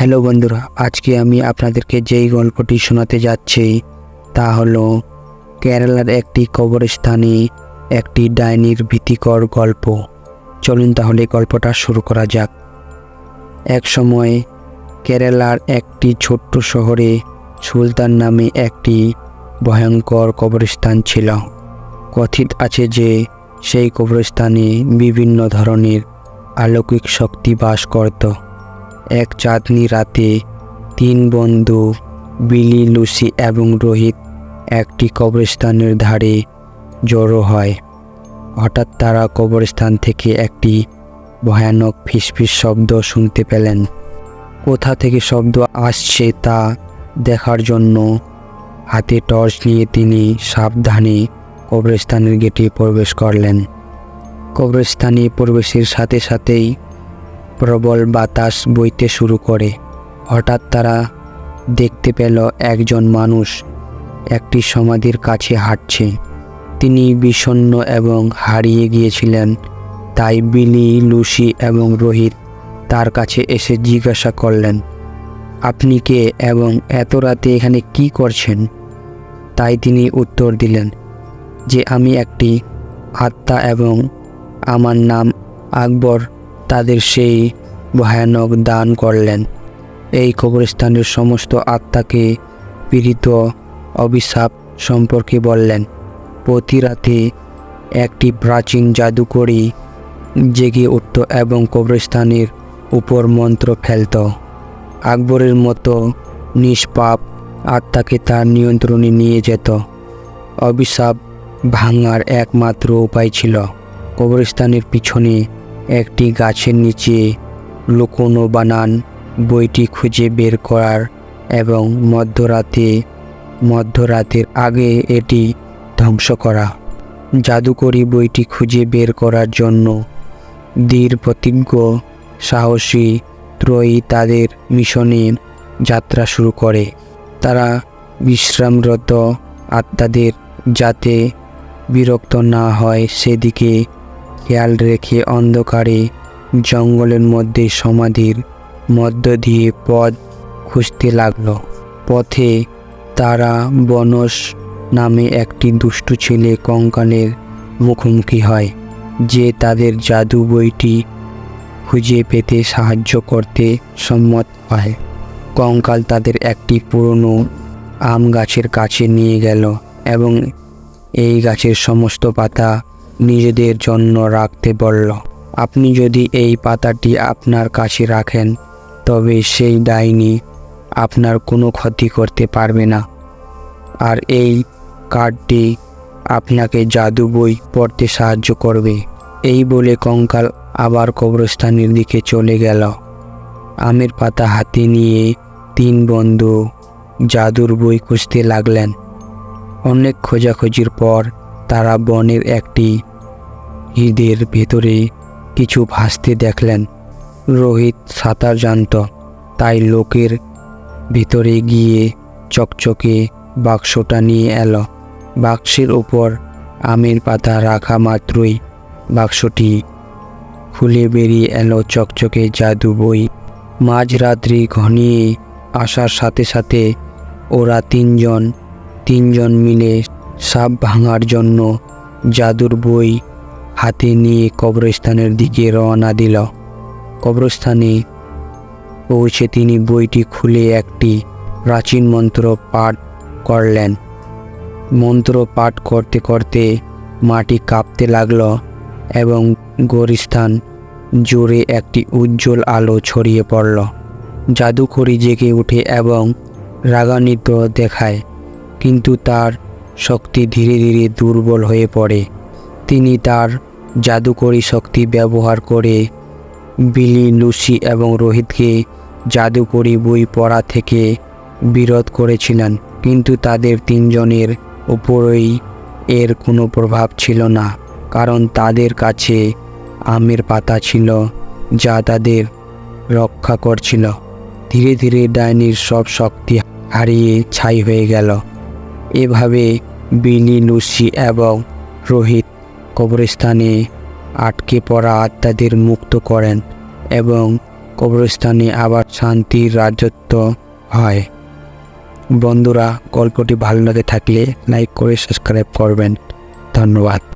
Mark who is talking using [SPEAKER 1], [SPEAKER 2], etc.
[SPEAKER 1] Hello বন্ধুরা, আজকে আমি আপনাদেরকে যেই গল্পটি শোনাতে যাচ্ছি তা হলো কেরালার একটি কবরস্থানে একটি ডাইনির ভীতিকর গল্প। চলুন তাহলে গল্পটা শুরু করা যাক। এক সময় কেরালার একটি ছোট্ট শহরে সুলতান নামে একটি ভয়ঙ্কর কবরস্থান ছিল। কথিত আছে যে সেই কবরস্থানে বিভিন্ন ধরনের অলৌকিক শক্তি বাস করত। এক চাঁদনি রাতে তিন বন্ধু, বিলি, লুসি এবং রোহিত একটি কবরস্থানের ধারে জড়ো হয়। হঠাৎ তারা কবরস্থান থেকে একটি ভয়ানক ফিসফিস শব্দ শুনতে পেলেন। কোথা থেকে শব্দ আসছে তা দেখার জন্য হাতে টর্চ নিয়ে তিনি সাবধানে কবরস্থানের গেটে প্রবেশ করলেন। কবরস্থানে প্রবেশের সাথে সাথেই প্রবল বাতাস বইতে শুরু করে। হঠাৎ তারা দেখতে পেল একজন মানুষ একটি সমাধির কাছে হাঁটছে। তিনি বিষণ্ণ এবং হারিয়ে গিয়েছিলেন। তাই বিলি, লুসি এবং রোহিত তার কাছে এসে জিজ্ঞাসা করলেন, আপনি কে এবং এত রাতে এখানে কি করছেন? তাই তিনি উত্তর দিলেন, যে আমি একটি আত্মা এবং আমার নাম আকবর তাদের সেই ভয়ানক দান করলেন। এই কবরস্থানের সমস্ত আত্মাকে পীড়িত অভিশাপ সম্পর্কে বললেন। প্রতি রাতে একটি প্রাচীন জাদুকরী জেগে উঠত এবং কবরস্থানের উপর মন্ত্র ফেলত। আকবরের মতো নিষ্পাপ আত্মাকে তার নিয়ন্ত্রণে নিয়ে যেত। অভিশাপ ভাঙার একমাত্র উপায় ছিল কবরস্থানের পিছনে একটি গাছের নিচে লুকোনো বানান বইটি খুঁজে বের করার এবং মধ্যরাতে, মধ্যরাতের আগে এটি ধ্বংস করা। জাদুকরী বইটি খুঁজে বের করার জন্য দৃঢ় প্রতিজ্ঞ সাহসী ত্রয়ী তাদের মিশনের যাত্রা শুরু করে। তারা বিশ্রামরত আত্মাদের যাতে বিরক্ত না হয় সেদিকে খেয়াল রেখে অন্ধকারে জঙ্গলের মধ্যে সমাধির মধ্য দিয়ে পথ খুঁজতে লাগল। পথে তারা বনস নামে একটি দুষ্টু ছেলে কঙ্কালের মুখোমুখি হয়, যে তাদের জাদু বইটি খুঁজে পেতে সাহায্য করতে সম্মত হয়। কঙ্কাল তাদের একটি পুরনো আম গাছের কাছে নিয়ে গেল এবং এই গাছের সমস্ত পাতা নিজেদের জন্য রাখতে বলল, আপনি যদি এই পাতাটি আপনার কাছে রাখেন, তবে সেই ডাইনি আপনার কোনো ক্ষতি করতে পারবে না। আর এই কার্ডটি আপনাকে জাদু বই পড়তে সাহায্য করবে। এই বলে কঙ্কাল আবার কবরস্থানের দিকে চলে গেল। আমের পাতা হাতে নিয়ে তিন বন্ধু জাদুর বই খুঁজতে লাগলেন। অনেক খোঁজাখুঁজির পর তারা বনের একটি হ্রদের ভেতরে কিছু ভাসতে দেখলেন। রোহিত সাঁতার জানত, তাই লোকের ভিতরে গিয়ে চকচকে বাক্সটা নিয়ে এলো। বাক্সের ওপর আমের পাতা রাখা মাত্রই বাক্সটি খুলে বেরিয়ে এলো চকচকে জাদু বই। মাঝরাত্রি ঘনিয়ে আসার সাথে সাথে ওরা তিনজন তিনজন মিলে সাপ ভাঙার জন্য জাদুর বই হাতে নিয়ে কবরস্থানের দিকে রওনা দিল। কবরস্থানে পৌঁছে তিনি বইটি খুলে একটি প্রাচীন মন্ত্র পাঠ করলেন। মন্ত্র পাঠ করতে করতে মাটি কাঁপতে লাগল এবং গোরস্থান জোরে একটি উজ্জ্বল আলো ছড়িয়ে পড়ল। জাদুকরি জেগে উঠে এবং রাগান্বিত দেখায়, কিন্তু তার শক্তি ধীরে ধীরে দুর্বল হয়ে পড়ে। তিনি তার জাদুকরী শক্তি ব্যবহার করে বিলি, লুসি এবং রোহিতকে জাদুকরী বই পড়া থেকে বিরোধ করেছিলেন, কিন্তু তাদের তিনজনের উপরই এর কোনো প্রভাব ছিল না, কারণ তাদের কাছে আমের পাতা ছিল যা তাদের রক্ষা করছিল। ধীরে ধীরে ডাইনির সব শক্তি হারিয়ে ছাই হয়ে গেল। এভাবে বিলি, লুসি এবং রোহিত কবরস্থানে আটকে পড়া আত্মাদের মুক্ত করেন এবং কবরস্থানে আবার শান্তির রাজত্ব হয়। বন্ধুরা, গল্পটি ভালো লাগে থাকলে লাইক করে সাবস্ক্রাইব করবেন। ধন্যবাদ।